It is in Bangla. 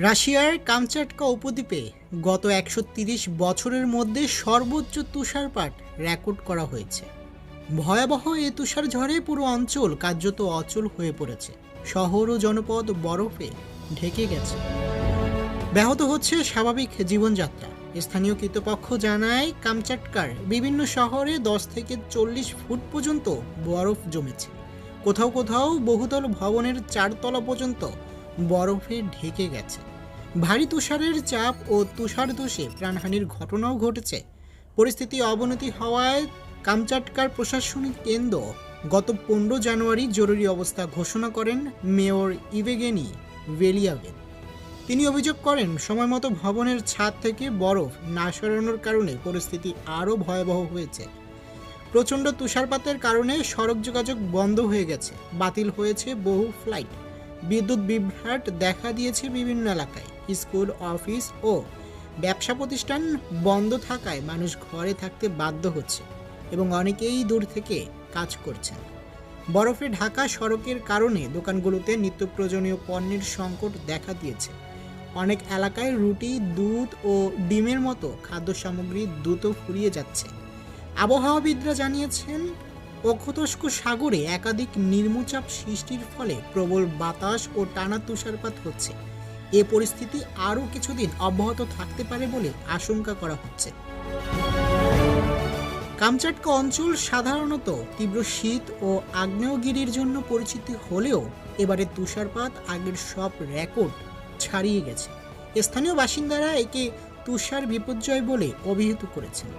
রাশিয়ার কামচাটকা উপদ্বীপে গত একশো বছরের মধ্যে সর্বোচ্চ তুষারপাত রেকর্ড করা হয়েছে। ভয়াবহ এ তুষার ঝড়ে পুরো অঞ্চল কার্যত অচল হয়ে পড়েছে। শহর ও জনপদ বরফে ঢেকে গেছে। ব্যাহত হচ্ছে স্বাভাবিক জীবনযাত্রা। স্থানীয় কর্তৃপক্ষ জানায়, কামচাটকার বিভিন্ন শহরে দশ থেকে চল্লিশ ফুট পর্যন্ত বরফ জমেছে। কোথাও কোথাও বহুতল ভবনের চারতলা পর্যন্ত বরফে ঢেকে গেছে। ভারী তুষারের চাপ ও তুষার দোষে প্রাণহানির ঘটনাও ঘটেছে। পরিস্থিতি অবনতি হওয়ায় কামচাটকার প্রশাসনিক কেন্দ্র গত পনেরো জানুয়ারি জরুরি অবস্থা ঘোষণা করেন মেয়র ইভেগেনি ভেলিয়াভেন তিনি অভিযোগ করেন, সময়মতো ভবনের ছাদ থেকে বরফ না সরানোর কারণে পরিস্থিতি আরও ভয়াবহ হয়েছে। প্রচণ্ড তুষারপাতের কারণে সড়ক যোগাযোগ বন্ধ হয়ে গেছে। বাতিল হয়েছে বহু ফ্লাইট। বিদ্যুৎ বিভ্রাট দেখা দিয়েছে বিভিন্ন এলাকায়। স্কুল, অফিস ও ব্যবসা প্রতিষ্ঠান বন্ধ থাকায় মানুষ ঘরে থাকতে বাধ্য হচ্ছে এবং অনেকেই দূর থেকে কাজ করছেন। বরফে ঢাকা সড়কের কারণে দোকানগুলোতে নিত্য প্রয়োজনীয় পণ্যের সংকট দেখা দিয়েছে। অনেক এলাকায় রুটি, দুধ ও ডিমের মতো খাদ্য সামগ্রী দ্রুত ফুরিয়ে যাচ্ছে। আবহাওয়াবিদরা জানিয়েছেন অক্ষতস্ক সাগরে একাধিক নিম্নচাপ সৃষ্টির ফলে প্রবল বাতাস ও টানা তুষারপাত হচ্ছে। এ পরিস্থিতি আরও কিছুদিন অব্যাহত থাকতে পারে বলে আশঙ্কা করা হচ্ছে। কামচাটকা অঞ্চল সাধারণত তীব্র শীত ও আগ্নেয়গিরির জন্য পরিচিত হলেও এবারে তুষারপাত আগের সব রেকর্ড ছাড়িয়ে গেছে। স্থানীয় বাসিন্দারা একে তুষার বিপর্যয় বলে অভিহিত করেছেন।